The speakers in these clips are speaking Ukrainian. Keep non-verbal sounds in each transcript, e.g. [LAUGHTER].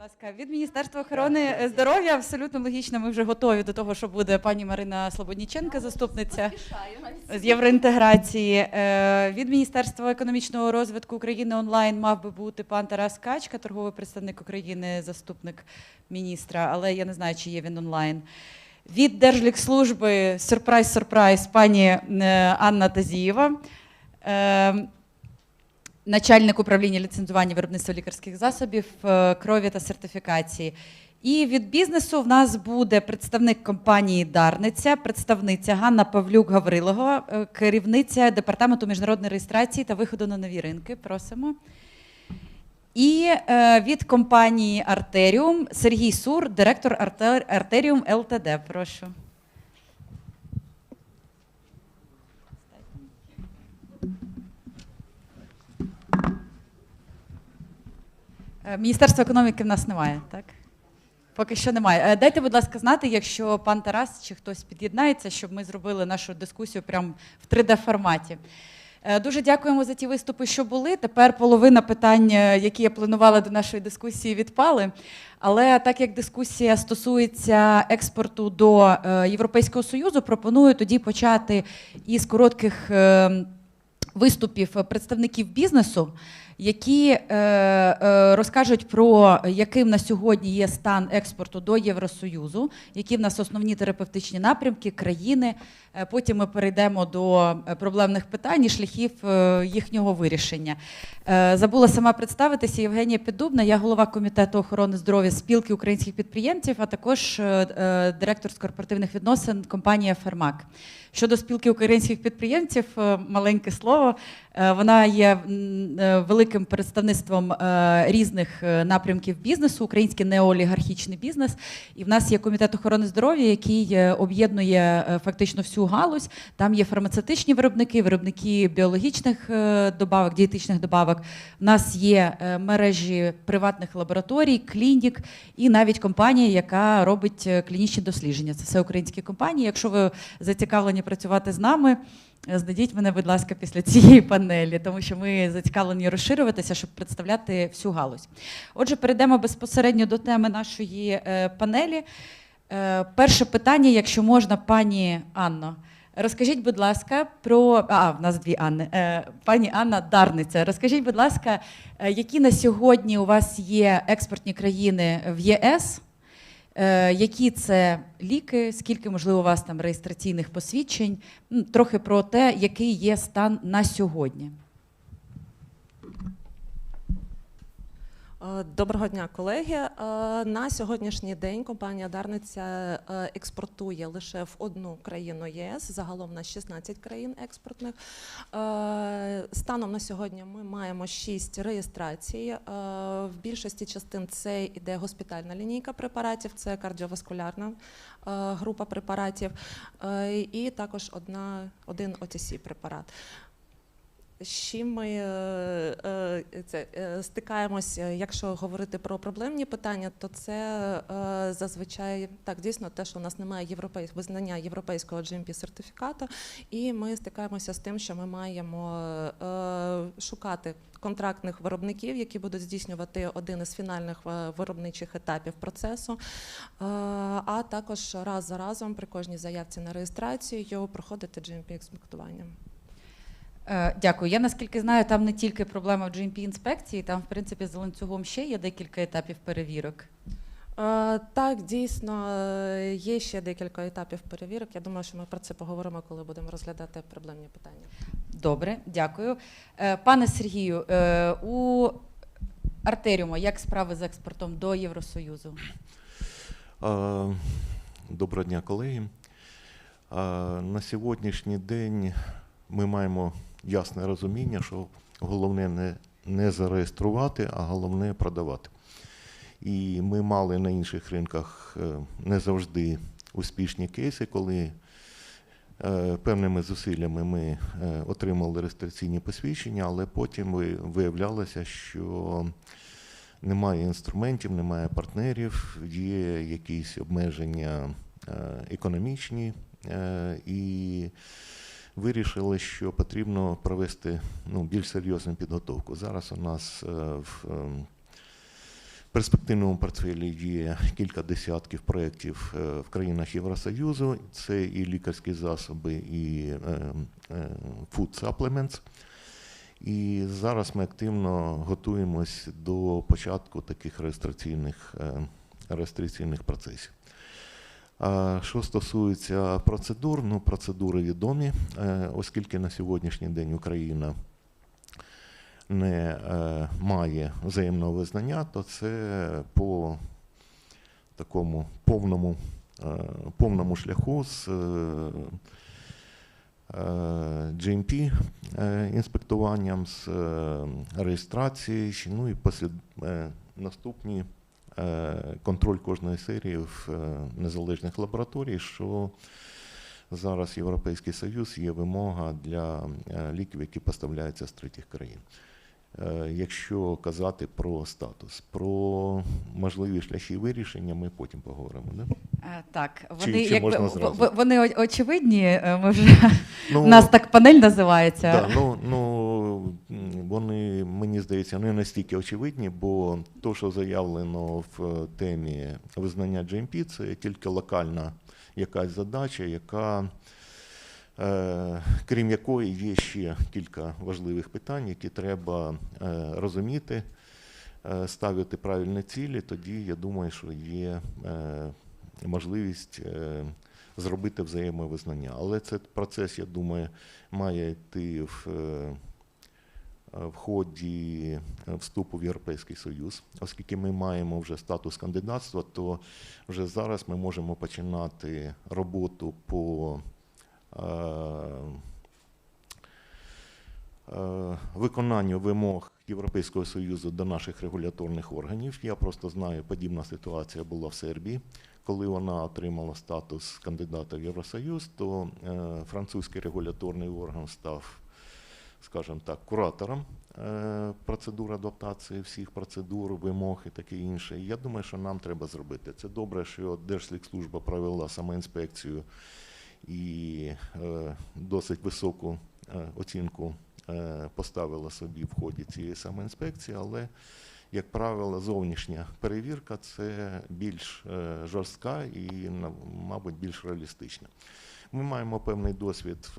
Ласка, від Міністерства охорони здоров'я абсолютно логічно. Ми вже готові до того, що буде пані Марина Слободніченка, заступниця з євроінтеграції. Е, Від Міністерства економічного розвитку України онлайн мав би бути пан Тарас Качка, торговий представник України, заступник міністра, але я не знаю, чи є він онлайн. Від Держлікслужби сюрприз, сюрприз, пані е, Анна Тазієва. Начальник управління ліцензування виробництва лікарських засобів, е, крові та сертифікації. І від бізнесу в нас буде представник компанії Дарниця, представниця Ганна Павлюк Гаврилова, е, керівниця департаменту міжнародної реєстрації та виходу на нові ринки. Просимо. І е, від компанії Артеріум Сергій Сур, директор Артеріум ЛТД. Прошу. Міністерства економіки в нас немає, так? Поки що немає. Е, Дайте, будь ласка, знати, якщо пан Тарас чи хтось під'єднається, щоб ми зробили нашу дискусію прямо в 3D-форматі. Е, Дуже дякуємо за ті виступи, що були. Тепер половина питань, е, які я планувала до нашої дискусії, відпали. Але так як дискусія стосується експорту до е, Європейського Союзу, пропоную тоді почати із коротких е, виступів представників бізнесу, які е, е, розкажуть про яким на сьогодні є стан експорту до Євросоюзу, які в нас основні терапевтичні напрямки, країни. Е, Потім ми перейдемо до е, проблемних питань і шляхів е, їхнього вирішення. Забула сама представитися Євгенія Піддубна, я голова комітету охорони здоров'я спілки українських підприємців, а також директор з корпоративних відносин компанія Фермак. Щодо спілки українських підприємців, маленьке слово. Вона є великим представництвом різних напрямків бізнесу, український неолігархічний бізнес. І в нас є комітет охорони здоров'я, який об'єднує фактично всю галузь. Там є фармацевтичні виробники, виробники біологічних е, добавок, дієтичних добавок. У нас є е, мережі приватних лабораторій, клінік і навіть компанія, яка робить е, клінічні дослідження. Це все українські компанії. Якщо ви зацікавлені працювати з нами. Знайдіть мене, будь ласка, після цієї панелі, тому що ми зацікавлені розширюватися, щоб представляти всю галузь. Отже, перейдемо безпосередньо до теми нашої панелі. Е, перше питання, якщо можна, пані Анно. Розкажіть, будь ласка, про а, в нас дві Анни. Е, пані Анна Дарниця. Розкажіть, будь ласка, е, які на сьогодні у вас є експортні країни в ЄС? Які це ліки? Скільки можливо у вас там реєстраційних посвідчень? Трохи про те, який є стан на сьогодні. Доброго дня, колеги. Е, На сьогоднішній день компанія Дарниця е, експортує лише в одну країну ЄС, загалом на 16 країн експортних. Е, Станом на сьогодні ми маємо 6 реєстрацій. Е, В більшості частин це йде госпітальна лінійка препаратів, це кардіоваскулярна е, група препаратів, е, і також одна, один OTC препарат. З чим ми е, е, це, е, стикаємось, е, якщо говорити про проблемні питання, то це зазвичай так дійсно те, що у нас немає європейського визнання європейського GMP сертифікату, і ми стикаємося з тим, що ми маємо шукати контрактних виробників, які будуть здійснювати один із фінальних виробничих етапів процесу, а також раз за разом при кожній заявці на реєстрацію проходити GMP експектування. Е, Дякую. Я наскільки знаю, там не тільки проблема в GMP інспекції, там, в принципі, за ланцюгом ще є декілька етапів перевірок. Е, Так, дійсно, е, є ще декілька етапів перевірок. Я думаю, що ми про це поговоримо, коли будемо розглядати проблемні питання. Добре, дякую. Пане Сергію, у Артеріума як справи з експортом до Євросоюзу? Доброго дня, колеги. На сьогоднішній день ми маємо ясне розуміння, що головне не, не зареєструвати, а головне продавати. І ми мали на інших ринках е, не завжди успішні кейси, коли е, певними зусиллями ми е, отримали реєстраційні посвідчення, але потім виявлялося, що немає інструментів, немає партнерів, є якісь обмеження економічні, і вирішили, що потрібно провести ну, більш серйозну підготовку. Зараз у нас е, в ем, перспективному портфелі є кілька десятків проєктів е, в країнах Євросоюзу. Це і лікарські засоби, і е, е, food supplements. І зараз ми активно готуємось до початку таких реєстраційних, е, реєстраційних процесів. Що стосується процедур, ну процедури відомі, е, оскільки на сьогоднішній день Україна не е, має взаємного визнання, то це по такому повному, е, повному шляху з GMP інспектуванням, з реєстрацією, ну і послід, наступні контроль кожної серії в е, незалежних лабораторій, що зараз Європейський Союз є вимога для е, ліків, які поставляються з третіх країн. Е, Якщо казати про статус, про можливі шляхи вирішення, ми потім поговоримо. Да? Е, Так, вони чи якби в- зразу? вони очевидні. е, Ми вже Ну, [LAUGHS] нас так панель називається. Да, ну, ну, вони, мені здається, не настільки очевидні, бо то, що заявлено в е, темі визнання GMP, це тільки локальна якась задача, яка, е, крім якої є ще кілька важливих питань, які треба е, розуміти, ставити правильні цілі, тоді я думаю, що є можливість зробити взаємовизнання. Але це процес, я думаю, має йти в, в ході е, вступу в Європейський Союз. Оскільки ми маємо вже статус кандидатства, то вже зараз ми можемо починати роботу по е, е, виконанню вимог Європейського Союзу до наших регуляторних органів. Я просто знаю, подібна ситуація була в Сербії. Коли вона отримала статус кандидата в Євросоюз, то е, французький регуляторний орган став, скажімо так, куратором е, процедур адаптації всіх процедур, вимог і таке інше. І я думаю, що нам треба зробити. Це добре, що Держслідслужба провела самоінспекцію і е, досить високу е, оцінку поставила собі в ході цієї самоінспекції, але як правило, зовнішня перевірка це більш жорстка і, мабуть, більш реалістична. Ми маємо певний досвід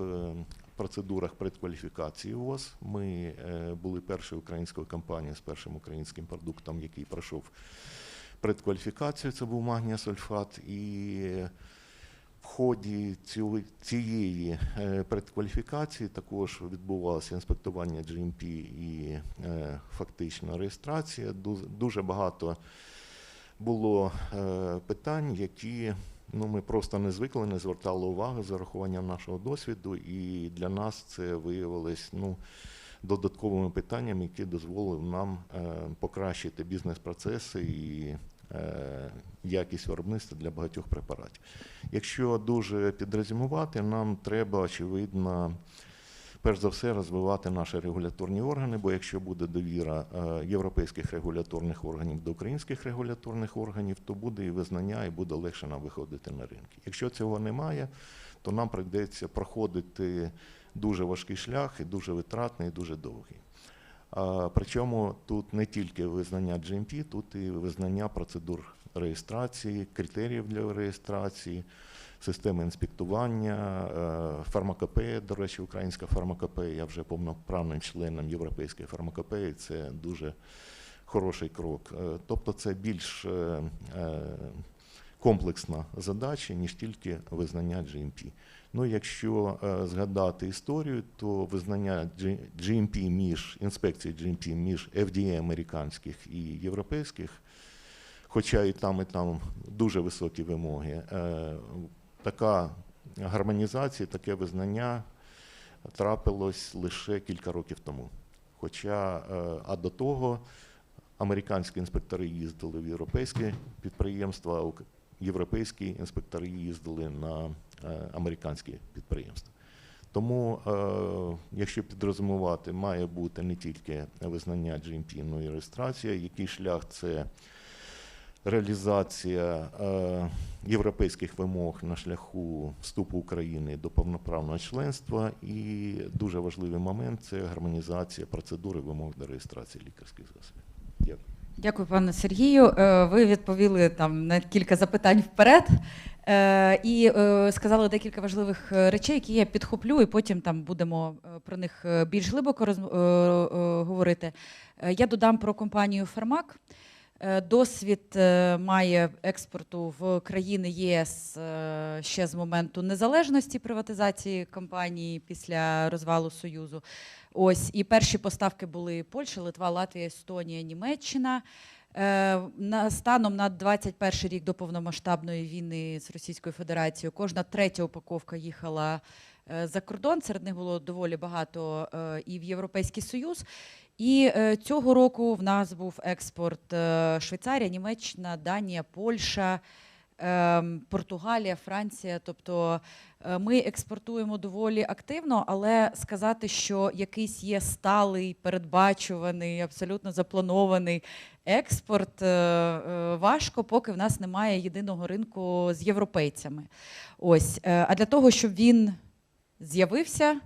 процедурах предкваліфікації ВОЗ. Ми е, були першою українською компанією з першим українським продуктом, який пройшов предкваліфікацію. Це був магніасульфат. І в ході цієї е, предкваліфікації також відбувалося інспектування GMP і е, фактично реєстрація. Ду- Дуже багато було питань, які ну, ми просто не звикли, не звертали уваги з урахуванням нашого досвіду, і для нас це виявилось ну, додатковими питаннями, які дозволили нам е, покращити бізнес-процеси і е, якість виробництва для багатьох препаратів. Якщо дуже підрезюмувати, нам треба, очевидно, перш за все розвивати наші регуляторні органи, бо якщо буде довіра е, європейських регуляторних органів до українських регуляторних органів, то буде і визнання, і буде легше нам виходити на ринки. Якщо цього немає, то нам прийдеться проходити дуже важкий шлях, і дуже витратний, і дуже довгий. Причому тут не тільки визнання GMP, тут і визнання процедур реєстрації, критеріїв для реєстрації, системи інспектування, е, фармакопея. До речі, українська фармакопея, я вже повноправним членом європейської фармакопеї. Це дуже хороший крок. Е, Тобто, це більш е, комплексна задача, ніж тільки визнання GMP. Ну, якщо згадати історію, то визнання GMP між інспекції GMP між FDA американських і європейських, хоча і там, і там дуже високі вимоги, е, така гармонізація, таке визнання трапилось лише кілька років тому. Хоча, е, а до того американські інспектори їздили в європейські підприємства, а європейські інспектори їздили на е, американські підприємства. Тому, якщо підрозумувати, має бути не тільки визнання GMP, але й реєстрація. Який шлях це реалізація е, європейських вимог на шляху вступу України до повноправного членства. І дуже важливий момент це гармонізація процедури вимог до реєстрації лікарських засобів. Дякую. Дякую, пане Сергію. Е, Ви відповіли там на кілька запитань вперед. Е, І сказали декілька важливих речей, які я підхоплю, і потім там будемо про них більш глибоко говорити. Я додам про компанію Фармак. Е, Досвід е, має експорту в країни ЄС е, ще з моменту незалежності приватизації компанії після розвалу Союзу. Ось і перші поставки були Польща, Литва, Латвія, Естонія, Німеччина. Е, станом на 21 рік до повномасштабної війни з Російською Федерацією кожна третя упаковка їхала е, за кордон. Серед них було доволі багато е, і в Європейський Союз. І цього року в нас був експорт Швейцарія, Німеччина, Данія, Польща, Португалія, Франція. Тобто е, ми експортуємо доволі активно, але сказати, що якийсь є сталий, передбачуваний, абсолютно запланований експорт е, е, важко, поки в нас немає єдиного ринку з європейцями. Ось. А для того, щоб він з'явився.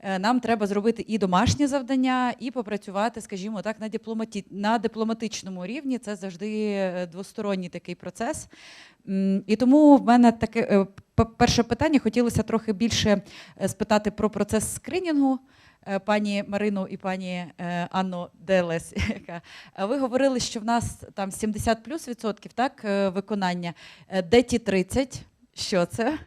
Е, Нам треба зробити і домашнє завдання, і попрацювати, скажімо так, на, дипломаті... на дипломатичному рівні. Це завжди е, двосторонній такий процес. І тому в мене таке е, перше питання хотілося трохи більше спитати про процес скринінгу. Пані Марину і пані Анну Делес, [LAUGHS] яка ви говорили, що в нас там 70 плюс відсотків так, виконання. Де ті 30? Що це?